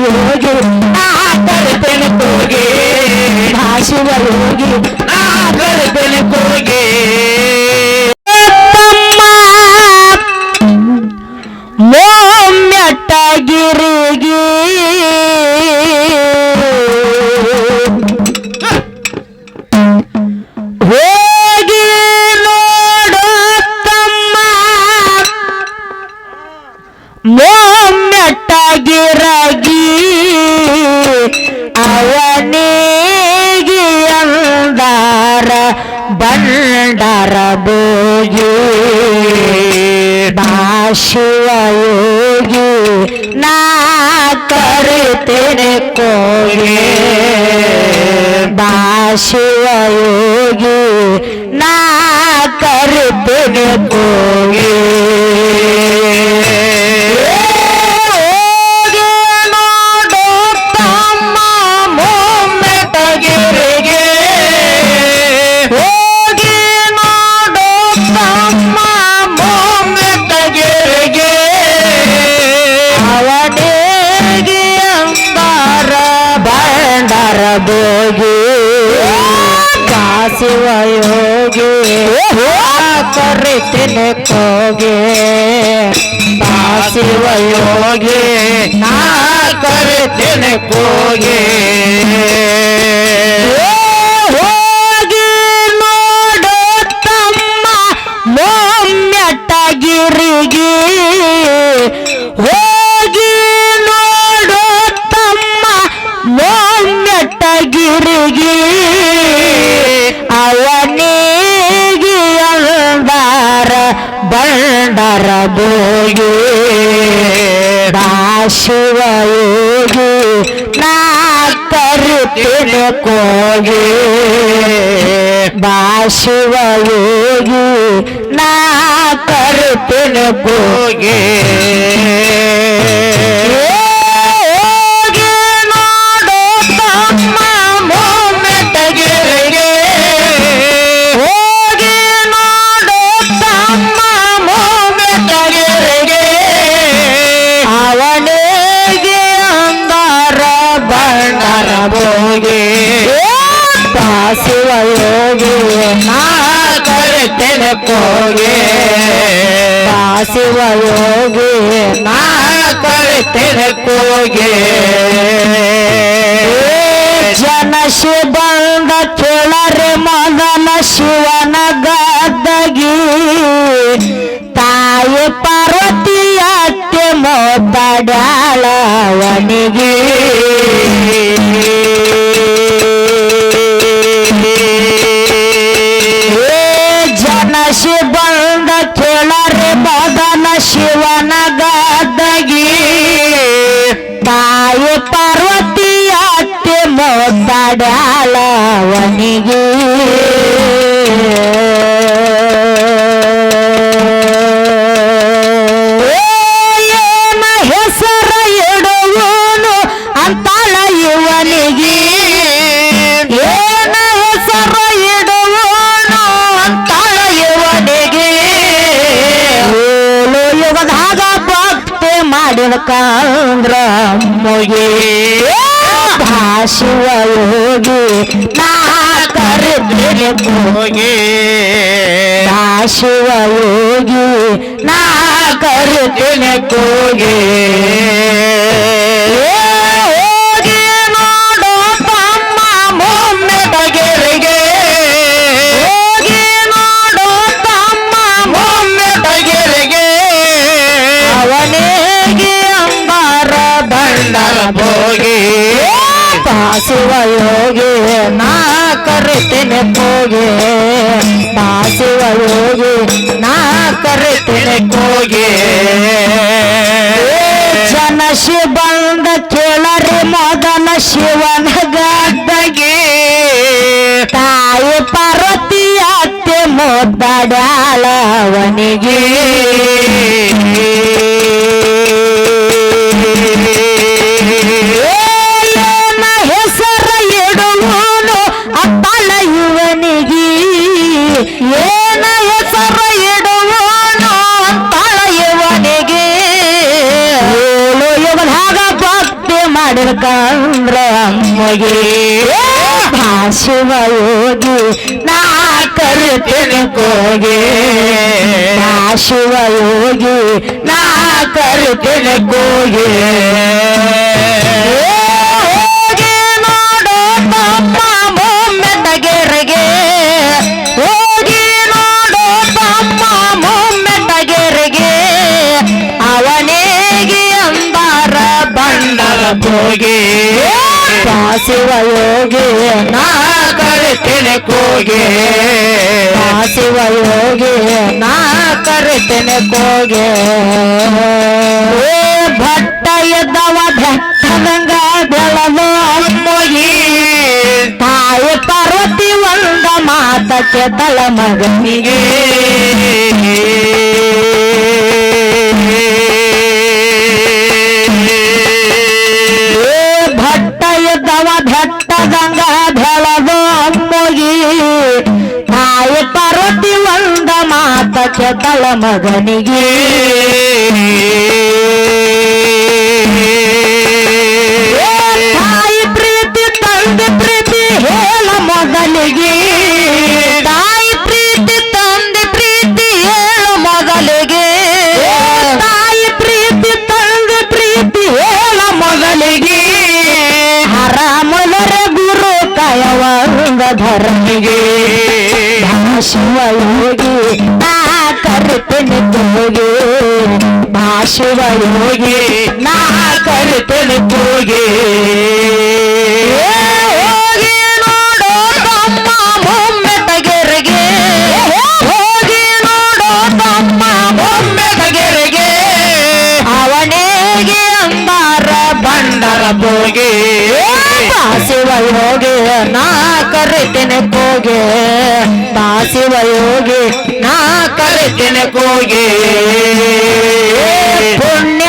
ಯೋಗಿ ನಾ ಕರಿತೇನೆ ಹೋಗಿ ಯೋಗಿ ನಾ ಕರಿತಿನ ಕೋಗಿ. ಹೋಗಿ ನೋಡು ತಮ್ಮ ಮೊಮ್ಮೆಟ್ಟಗಿರಿಗೆ ಹೋಗಿ ನೋಡು ತಮ್ಮ ಮೊಮ್ಮೆಟ್ಟಗಿರಿಗೆ ಅವನಿಗೆ ಅಂದಾರ ಬಂಡರ ಬೋಗಿ ಶಿವ ಯೋಗಿ ನಾ ಕರಿತೇನೆ ಕೋಗಿ. ಶಿವ ಯೋಗಿ ನಾ ಕರಿತೇನೆ ಕೋಗಿ. ಶಿವ ಯೋಗಿ ನಾ ಕರಿತೇನೆ ಕೋಗಿ. ಶಿವ ಯೋಗಿ ನಾ ಕರಿತೇನೆ ಜನ ಬಂದ ಕೇಳರೆ ಮದನ ಶಿವನ ಗದ್ದಗಿ ತಾಯಿ ಪಾರ್ವತಿ ಅತ್ತೆ ಶಿವನ ಗದ್ದಗಿ ತಾಯಿ ಪಾರ್ವತಿ ಅತ್ತೆ ಕಾಂದ್ರ ಮುಗಿ ಶಿವ ಯೋಗಿ ನಾ ಕರಿತೇನೆ ಹೋಗಿ ಶಿವ ಯೋಗಿ ನಾ ಕೋಗಿ ಹೋಗಿ ಶಿವ ಯೋಗಿ ನಾ ಕರಿತೇನೆ ಕೋಗೆ ಶಿವ ಯೋಗಿ ನಾ ಕರಿತೇನೆ ಕೋಗೆ ಜನ ಶಿವಂದ ಕೇಳರಿ ಮೊದಲ ಶಿವನ ಗದ್ದಗೆ ತಾಯಿ ಪಾರ್ವತಿಯತ್ತೆ ಭಾಷಿವ ಯೋಗಿ ನಾ ಕರಿತೇನೆ ಕೋಗೆ ಭಾಷಿವ ಯೋಗಿ ನಾ ಕರಿತೇನೆ ಕೋಗೆ ಹೋಗಿ. ಕಾಸುವ ಯೋಗಿ ನಾ ತೆನೆ ಕೋಗೆ. ಕಾಸುವ ಯೋಗಿ ನಾ ಕರಿತೇನೆ ಕೋಗೆ. ಭಟ್ಟ ಎದ್ದವ ಬೆಟ್ಟದಂಗ ಬೆಳದ ಅಮ್ಮೋಗಿ. ತಾಯಿ ಪಾರ್ವತಿ ಒಂದ ಮಾತಕ್ಕೆ ತಳ ಮಗನಿಗೆ. ಎದ್ದವ ಗಂಗ ಬೆಳದ ಅಮ್ಮಗಿ ತಾಯಿ ಪಾರ್ವತಿ ಒಂದ ಮಾತ ತಳ ಮಗನಿಗೆ. ಮೊಮ್ಮೆ ತಗೆರೆಗೆ ಹೋಗಿ ನೋಡೋ ತೋಗೆ. ಮೊಮ್ಮೆ ನಾ ಕರ್ತನೆ ತೋಗೆ. ಬಂಡರ ಹೋಗಿ ಶಿವ ಯೋಗಿ ನಾ ಕರಿತೇನೆ ಪಾಸಿವ ಯೋಗಿ ನಾ ಕರಿತೇನೆ ಕೋಗೆ ಪುಣ್ಯ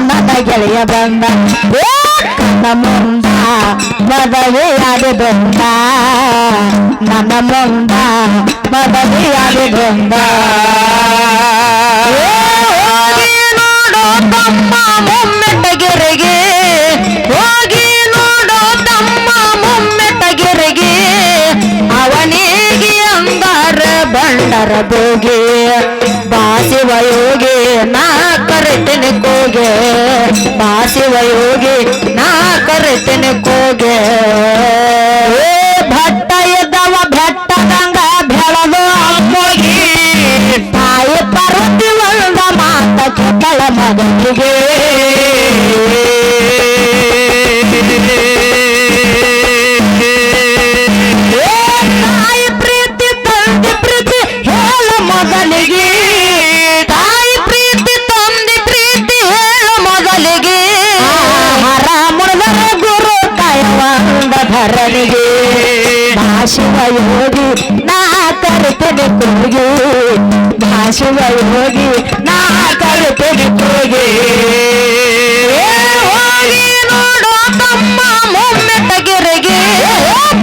ನನ್ನ ಗೆಳೆಯ ಬಂದ ನನ್ನ ಮುಂದ ಮದುವೆಯಾಗಿ ಬಂದ ನನ್ನ ಮುಂದ ಮದುವೆಯಾಗಿ ಬಂದ ಮೊಮ್ಮೆಟ್ಟಗೆರೆಗೆ ಹೋಗಿ ನೋಡು ತಮ್ಮ ಮೊಮ್ಮೆಟ್ಟಗೆರೆಗೆ ಅವನಿಗೆ ಅಂದಾರ ಬಂಡರ ಬೋಗಿ ಬಾಸಿವ ಯೋಗಿ ನಾ ಕರೆತೇನೆ ಕೋಗೆ ಬಾಸಿವ ಯೋಗಿ ನಾ ಕರೆತೇನೆ ಕೋಗೆ. ಭಾಷಿವ ಹೋಗಿ, ನಾ ಕರಿತೇನೆ ಕೂಗಿ ಏ, ಹೋಗಿ ನೋಡು ತಮ್ಮ ಮೊಮ್ಮೆ ತಗೆರೆಗೆ.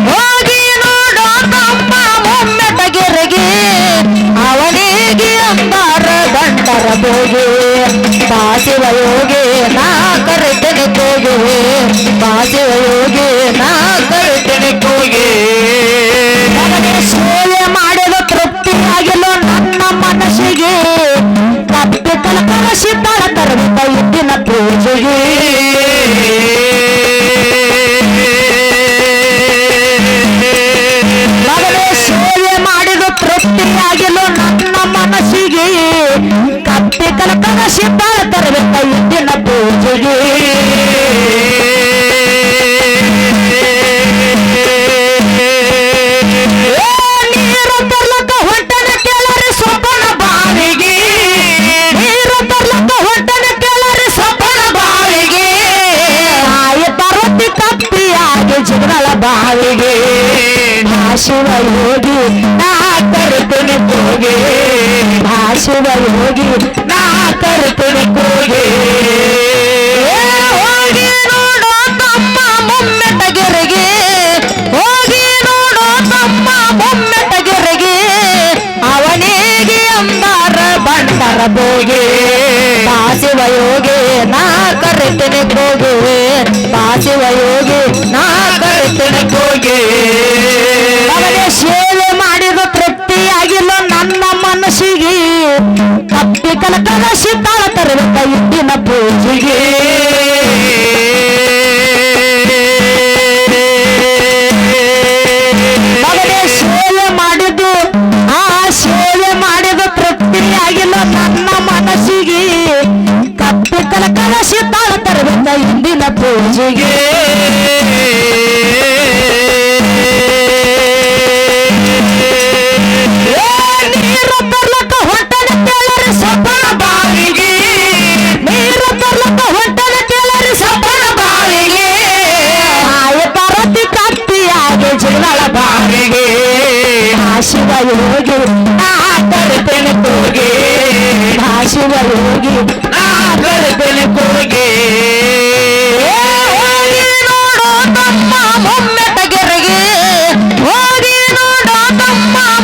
ಹೋಗಿ ನೋಡು ತಮ್ಮ ಮೊಮ್ಮೆ ತಗೆರೆಗೆ. ಅವನಿಗೆ ಅಂದಾರ ಗಂಡರ ಬೋಗಿ ಬಾಸಿವ ಯೋಗಿ ನಾ ಕರಿತೇನೆ ಕೂಗಿ ಬಾಸಿವ ಯೋಗಿ ಇದ್ದಿನ ಪೂಜೆಗೆ. ನನಗೆ ಸೇವೆ ಮಾಡಿದ ತೃಪ್ತಿಯಾಗಿಲ್ಲ ನನ್ನ ಮನಸ್ಸಿಗೆ. ಕಪ್ಪಿ ಕಲಕಲಸಿದ್ದಾಳ ತರಬೇಕ ಇದ್ದಿನ ಪೂಜೆಗೆ. ಬಾವಿಗೆ ಭಾಷುವ ಯೋಗಿ ನಾ ಕರೆತೇನೆ ಕೂಗಿ ಆ ಶಿವ ಯೋಗಿ ನಾ ಕೂಗಿ ಹೋಗಿ. ನೋಡು ತಮ್ಮ ಮುಮ್ಮೆಟಗೆರೆಗೆ ಹೋಗಿ ನೋಡು ತಮ್ಮ ಮುಮ್ಮೆಟಗೆರೆಗೆ ಅವನಿಗೆ ಅಂದಾರ ಬಂಡರ ಬೋಗೆ ಕರೆತೇನೆ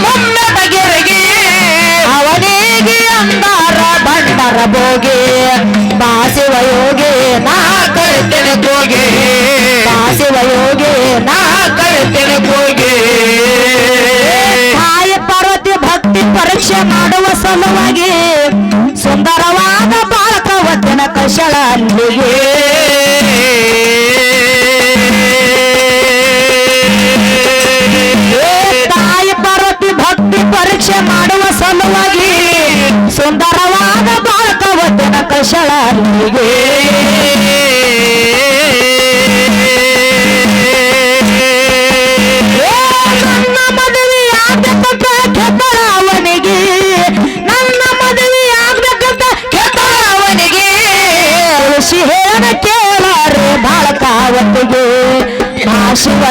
ಮೊಮ್ಮೆ ತಗೆರೆಗೆ ಅವನಿಗೆ ಅಂದಾರ ಕೊಡುಗೆ ಬೋಗೆ ಬಾಸಿವ ಯೋಗಿ ನಾ ಕರಿತೇನೆ ಬೋಗೆ ಬಾಸಿವ ಯೋಗಿ ನಾ ಕರಿತೇನೆ ಬೋಗೆ ತಾಯಿ ಪಾರ್ವತಿ ಭಕ್ತಿ ಪರೀಕ್ಷೆ ಮಾಡುವ ಸಲುವಾಗಿ ಸುಂದರವಾದ ಬಾಳಕ ವಚನ ಅಲ್ಲಿಗೆ ತಾಯಿ ಪಾರ್ವತಿ ಭಕ್ತಿ ಪರೀಕ್ಷೆ ಮಾಡುವ ಸಲುವಾಗಿ ಸುಂದರವಾದ ಬಾಳಕವತ್ತಿನ ಕಶಳ ಅಲ್ಲಿಗೆ ಆ ಶಿವ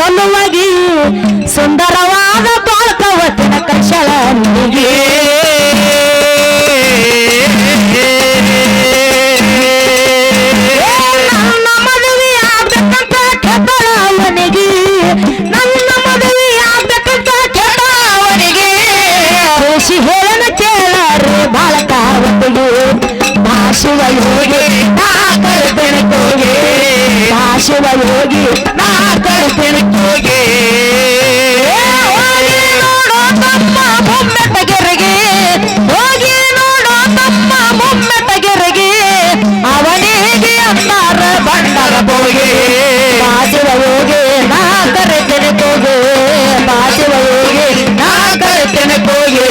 ಅವನಿಗೆ. ಸುಂದರವಾದ ಬಾಳ್ಕವತಿನ ಕೇಳಾರೆ ಬಾಳಕಾವತಿಗೆ ಭಾಷಿವ ಯೋಗಿ ನಾ ಕರಿತೇನೆ ಕೂಗಿ. ನಾ ಯೋಗಿ ನಾ ಕರಿತೇನೆ ಕೂಗಿ ಬಾಸಿವ ಯೋಗಿ ನಾ ಕರಿತೇನೆ ಕೂಗಿ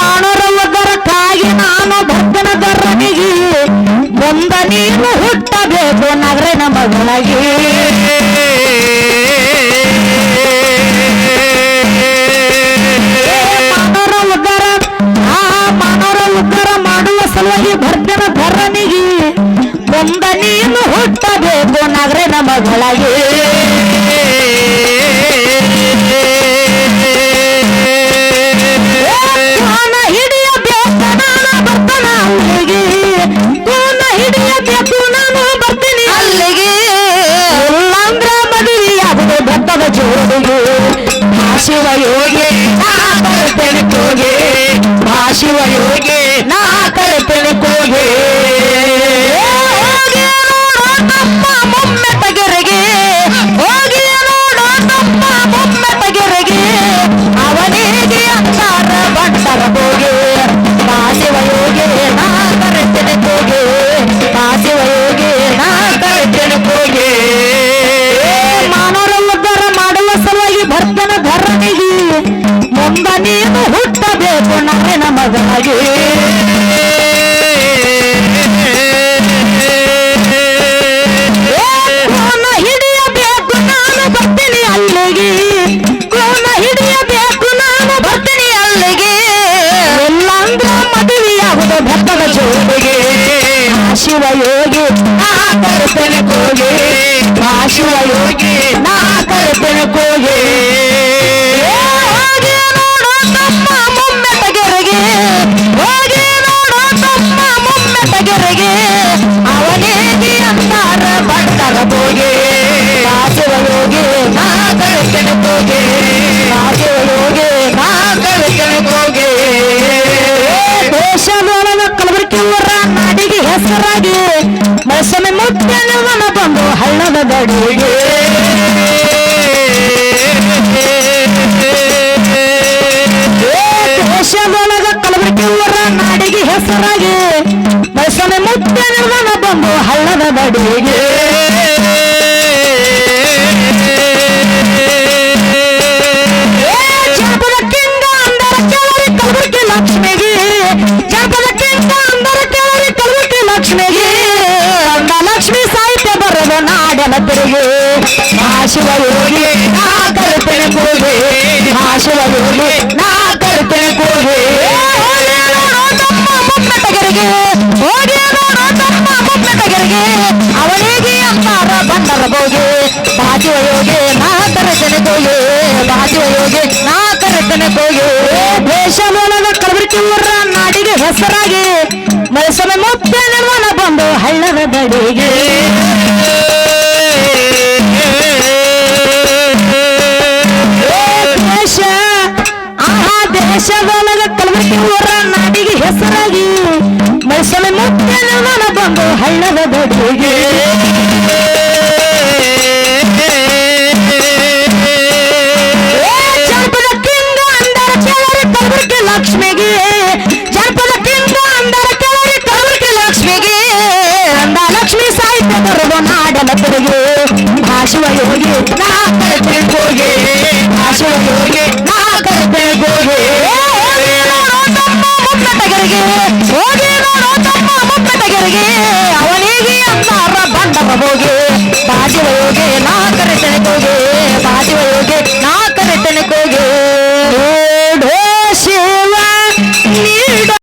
ಮಾಡೋರ ಒಬ್ಬರಕ್ಕಾಗಿ ನಾನು ಭಕ್ತನ ದರನಿಗೆ ಮುಂದ ನೀನು ಹುಟ್ಟಬೇಕು ನಗರನ ಮಗಳಾಗಿ ಮಾನವರ ಉದ್ಧಾರ, ಆ ಮಾನವರ ಉದ್ಧಾರ ಮಾಡುವ ಸಲುವಾಗಿ ಭರ್ತನ ಧರನಿಗೆ ಮುಂದ ನೀನು ಹುಟ್ಟಬೇಕು ನಗರನ ಮಗಳಾಗಿ ಧರಣಿಗೆ ಮುಂದ ನೀನು ಹುಟ್ಟಬೇಕು ನಾರಿನ ಮಗನಾಗಿ ನಾಡಿಗೆ ಹೆಸರಾಗಿ ಮೈಸೂರು ಮುತ್ತನ ಬಂದು ಹಳ್ಳದ ಗಡಿಗೆ ದೇಶದೊಳಗ ಕಲಬುರಗಿ ಊರ ನಾಡಿಗೆ ಹೆಸರಾಗಿ ಮೈಸೂರು ಮುತ್ತನ ಬಂದು ಹಳ್ಳದ ಗಡಿಗೆ ತಿರುಗಿ ಹೋಗಿ ಯೋಗಿ ನಾ ಕರ್ತನೆ ಕೂಗಿ ಶಿವ ಯೋಗಿ ನಾ ಕರ್ತನೆ ಕೂಗಿ ತಗರಿಗೆ ಹೋಗಿ ನೋಡು ತಮ್ಮ ಮುಮ್ಮೆ ತಗರಿಗೆ ಅವನಿಗೆ ಅಂತಾರ ಬಂದರ ಹೋಗಿ ಬಾಜುವ ಯೋಗಿ ನಾ ಕರೆತನೆ ಕೋಗೆ ಬಾಜುವ ಯೋಗಿ ನಾ ಕರೆತನೆ ಹೋಗಿ ದೇಶದೊಳಗ ಕಲಬುರಗಿ ಊರ ನಾಡಿಗೆ ಹೆಸರಾಗಿ ಮೈಸೂರು ಮುತ್ತೆ ನಿರ್ಮಾಣ ಬಂದು ಹಳ್ಳದ ಬಡಿಗೆ ಹೆಸರಾಗಿ ಮೈಸೂರು ಮುತ್ತೆ ನಿರ್ಮಾಣ ಬಂದು ಹಳ್ಳದ ಬಡಿಗೆ ಜನಪದ ಅವನಿಗೆ